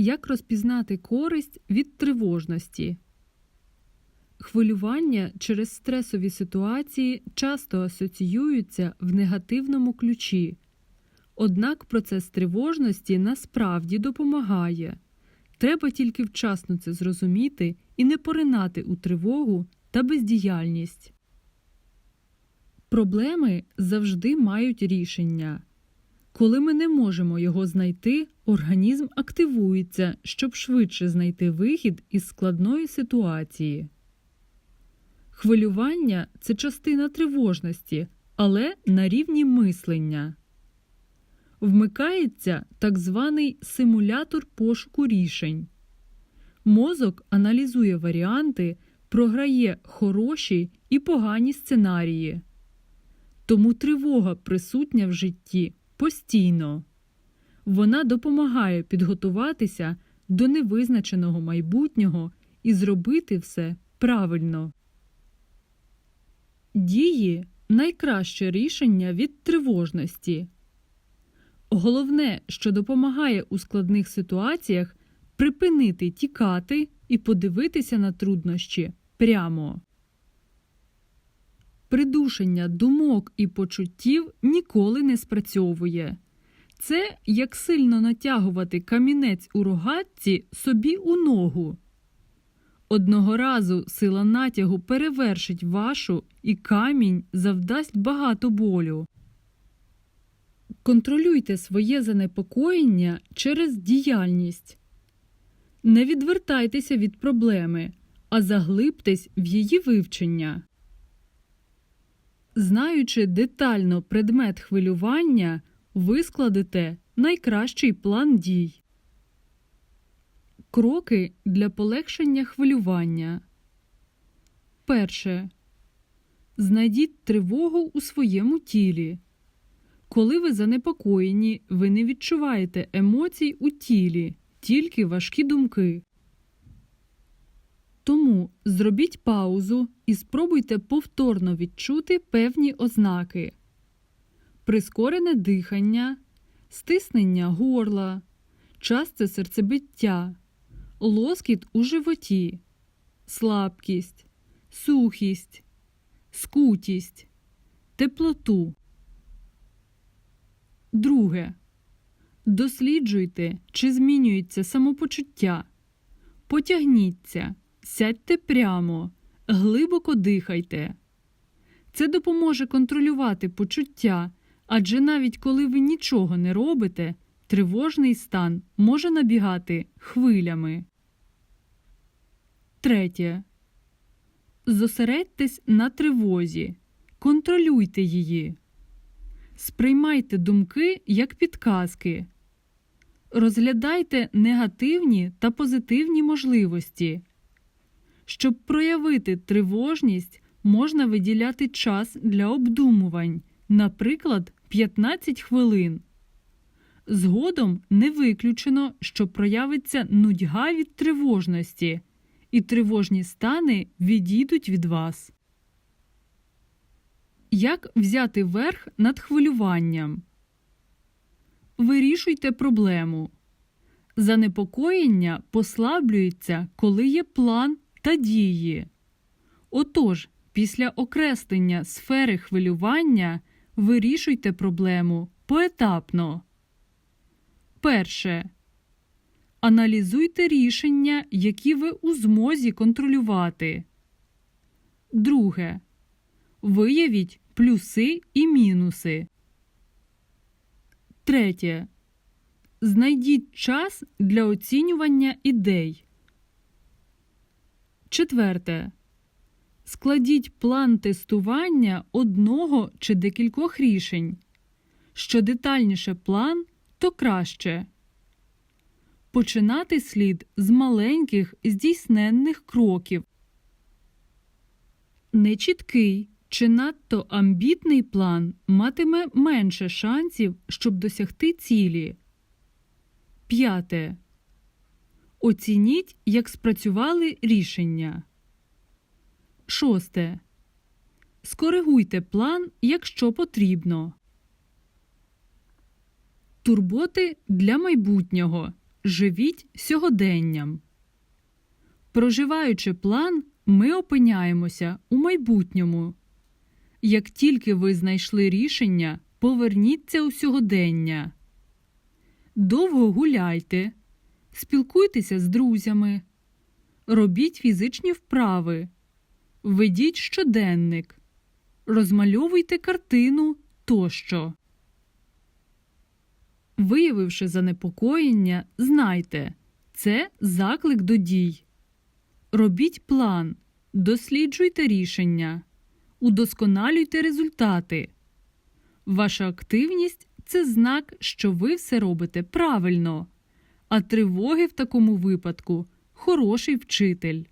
Як розпізнати користь від тривожності? Хвилювання через стресові ситуації часто асоціюються в негативному ключі. Однак процес тривожності насправді допомагає. Треба тільки вчасно це зрозуміти і не поринати у тривогу та бездіяльність. Проблеми завжди мають рішення. Коли ми не можемо його знайти, організм активується, щоб швидше знайти вихід із складної ситуації. Хвилювання це частина тривожності, але на рівні мислення. Вмикається так званий симулятор пошуку рішень. Мозок аналізує варіанти, програє хороші і погані сценарії. Тому тривога присутня в житті постійно. Вона допомагає підготуватися до невизначеного майбутнього і зробити все правильно. Дії найкраще рішення від тривожності. Головне, що допомагає у складних ситуаціях, припинити тікати і подивитися на труднощі прямо. Придушення думок і почуттів ніколи не спрацьовує. Це як сильно натягувати камінець у рогатці собі у ногу. Одного разу сила натягу перевершить вашу, і камінь завдасть багато болю. Контролюйте своє занепокоєння через діяльність. Не відвертайтеся від проблеми, а заглибтесь в її вивчення. Знаючи детально предмет хвилювання, ви складете найкращий план дій. Кроки для полегшення хвилювання. Перше. Знайдіть тривогу у своєму тілі. Коли ви занепокоєні, ви не відчуваєте емоцій у тілі, тільки важкі думки. Тому зробіть паузу і спробуйте повторно відчути певні ознаки: прискорене дихання, стиснення горла, часте серцебиття, лоскіт у животі, слабкість, сухість, скутість, теплоту. Друге. Досліджуйте, чи змінюється самопочуття. Потягніться, сядьте прямо, глибоко дихайте. Це допоможе контролювати почуття, адже навіть коли ви нічого не робите, тривожний стан може набігати хвилями. Третє. Зосередьтесь на тривозі. Контролюйте її. Сприймайте думки як підказки. Розглядайте негативні та позитивні можливості. Щоб проявити тривожність, можна виділяти час для обдумувань, наприклад, 15 хвилин. Згодом не виключено, що проявиться нудьга від тривожності, і тривожні стани відійдуть від вас. Як взяти верх над хвилюванням? Вирішуйте проблему. Занепокоєння послаблюється, коли є план та дії. Отож, після окреслення сфери хвилювання вирішуйте проблему поетапно. Перше. Аналізуйте рішення, які ви у змозі контролювати. Друге. Виявіть плюси і мінуси. Третє. Знайдіть час для оцінювання ідей. Четверте. Складіть план тестування одного чи декількох рішень. Що детальніше план, то краще. Починати слід з маленьких здійсненних кроків. Нечіткий чи надто амбітний план матиме менше шансів, щоб досягти цілі. П'яте. Оцініть, як спрацювали рішення. Шосте. Скоригуйте план, якщо потрібно. Турботи для майбутнього. живіть сьогоденням. Проживаючи план, ми опиняємося у майбутньому. Як тільки ви знайшли рішення, поверніться у сьогодення. Довго гуляйте, спілкуйтеся з друзями, робіть фізичні вправи, ведіть щоденник, розмальовуйте картину тощо. Виявивши занепокоєння, знайте це заклик до дій. Робіть план, досліджуйте рішення, удосконалюйте результати. Ваша активність це знак, що ви все робите правильно, а тривоги в такому випадку хороший вчитель.